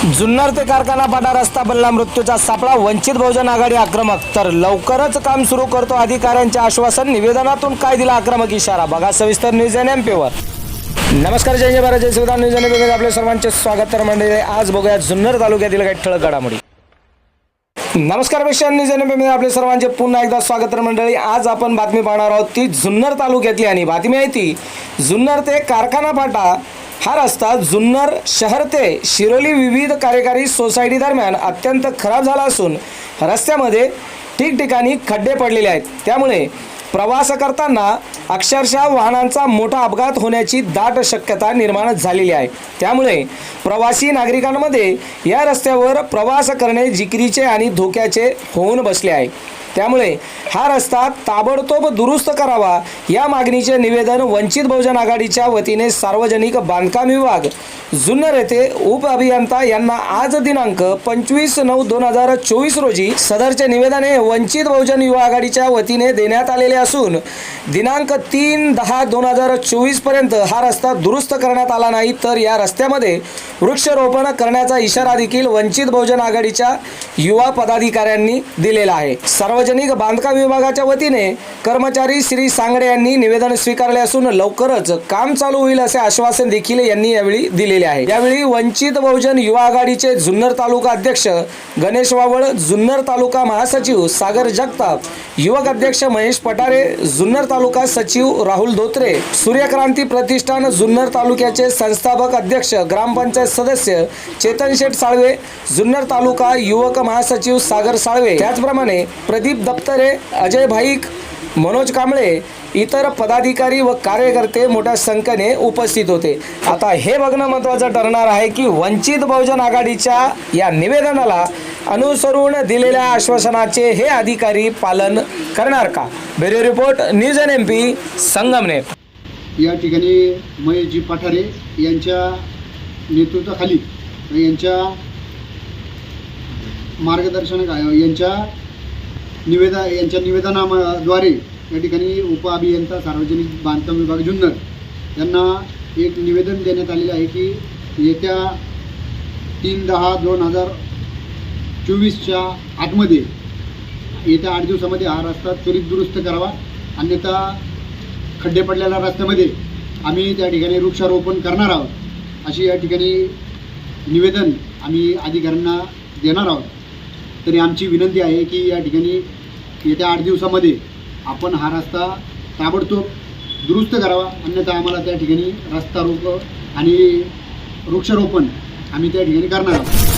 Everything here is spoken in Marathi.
जुन्नर ते कारखाना पाटा रस्ता बनला मृत्यूचा सापळा वंचित बहुजन आघाडी आक्रमक. तर लवकरच काम सुरू करतो अधिकाऱ्यांचे आश्वासन निवेदनातून काय दिला आक्रमक इशारा. बघा सविस्तर न्यूज एन एम पेवर नमस्कार जय जय भारत जय सुविधान न्यूज एन एम पेवर आपले सर्वांचे स्वागत. तर मंडळी आज बघूया जुन्नर तालुक्यातील काही ठळक घडामोडी. नमस्कार मिशन न्यूज एन एम आपले सर्वांचे पुन्हा एकदा स्वागत. तर मंडळी आज आपण बातमी पाहणार आहोत ती जुन्नर तालुक्यातली आणि बातमी आहे ती जुन्नर ते कारखाना फाटा हा रस्ता जुन्नर शहर ते शिरोली विविध कार्यकारी सोसायटी दरम्यान अत्यंत खराब झाला असून रस्त्यामध्ये ठिकठिकाणी खड्डे पडलेले आहेत. त्यामुळे प्रवास करताना अक्षरशः वाहनांचा मोठा अपघात होण्याची दाट शक्यता निर्माण झालेली आहे. त्यामुळे प्रवासी नागरिकांमध्ये या रस्त्यावर प्रवास करणे जिकिरीचे आणि धोक्याचे होऊन बसले आहे. त्यामुळे हा रस्ता ताबडतोब दुरुस्त करावा या मागणीचे निवेदन वंचित बहुजन आघाडीच्या वतीने सार्वजनिक बांधकाम विभाग जुन्नर येथे उप अभियंता यांना आज दिनांक पंचवीस नऊ दोन हजार चोवीस रोजी सदरचे निवेदन हे वंचित बहुजन युवा आघाडीच्या वतीने देण्यात आलेले असून दिनांक तीन दहा दोन हजार चोवीसपर्यंत हा रस्ता दुरुस्त करण्यात आला नाही तर या रस्त्यामध्ये वृक्षारोपण करण्याचा इशारा देखील वंचित बहुजन आघाडीच्या युवा पदाधिकाऱ्यांनी दिलेला आहे. सर्व सार्वजनिक बांधकाम विभागाच्या वतीने कर्मचारी श्री सांगडे यांनी निवेदन स्वीकारले असून लवकरच काम चालू होईल असे आश्वासन देखील यांनी यावेळी दिलेले आहे. यावेळी वंचित बहुजन युवा आघाडीचे जुन्नर तालुका अध्यक्ष गणेश वावळ जुन्नर तालुका महासचिव सागर जगताप युवक अध्यक्ष महेश पटारे जुन्नर तालुका सचिव राहुल धोत्रे सूर्यक्रांती प्रतिष्ठान जुन्नर तालुक्याचे संस्थापक अध्यक्ष ग्रामपंचायत सदस्य चेतन शेठ साळवे जुन्नर तालुका युवक महासचिव सागर साळवे. त्याचप्रमाणे प्रदीप दप्तरे अजय भाईक मनोज कांबळे इतर पदाधिकारी व कार्यकर्ते मोठ्या संख्येने उपस्थित होते. आता हे बघणं महत्त्वाचं ठरणार आहे की वंचित बहुजन आघाडीच्या या निवेदनाला अनुसरून दिलेल्या आश्वासनाचे हे अधिकारी पालन करणार का? Bureau report news N M P Sangamner. या ठिकाणी महेशजी पठारे यांच्या नेतृत्वाखाली यांच्या मार्गदर्शन यांच्या निवेदा यांच्या निवेदनाद्वारे या ठिकाणी उप अभियंता सार्वजनिक बांधकाम विभाग जुन्नर यांना एक निवेदन देण्यात आलेलं आहे की येत्या तीन दहा दोन हजार चोवीसच्या आतमध्ये येत्या आठ दिवसामध्ये हा रस्ता त्वरित दुरुस्त करावा. अन्यथा खड्डे पडलेल्या रस्त्यामध्ये आम्ही त्या ठिकाणी वृक्षारोपण करणार आहोत. अशी या ठिकाणी निवेदन आम्ही अधिकाऱ्यांना देणार आहोत. तरी आमची विनंती आहे की या ठिकाणी येत्या आठ दिवसामध्ये आपण हा रस्ता ताबडतोब दुरुस्त करावा. अन्यथा आम्हाला त्या ठिकाणी रस्ता रोक आणि वृक्षारोपण आम्ही त्या ठिकाणी करणार आहोत.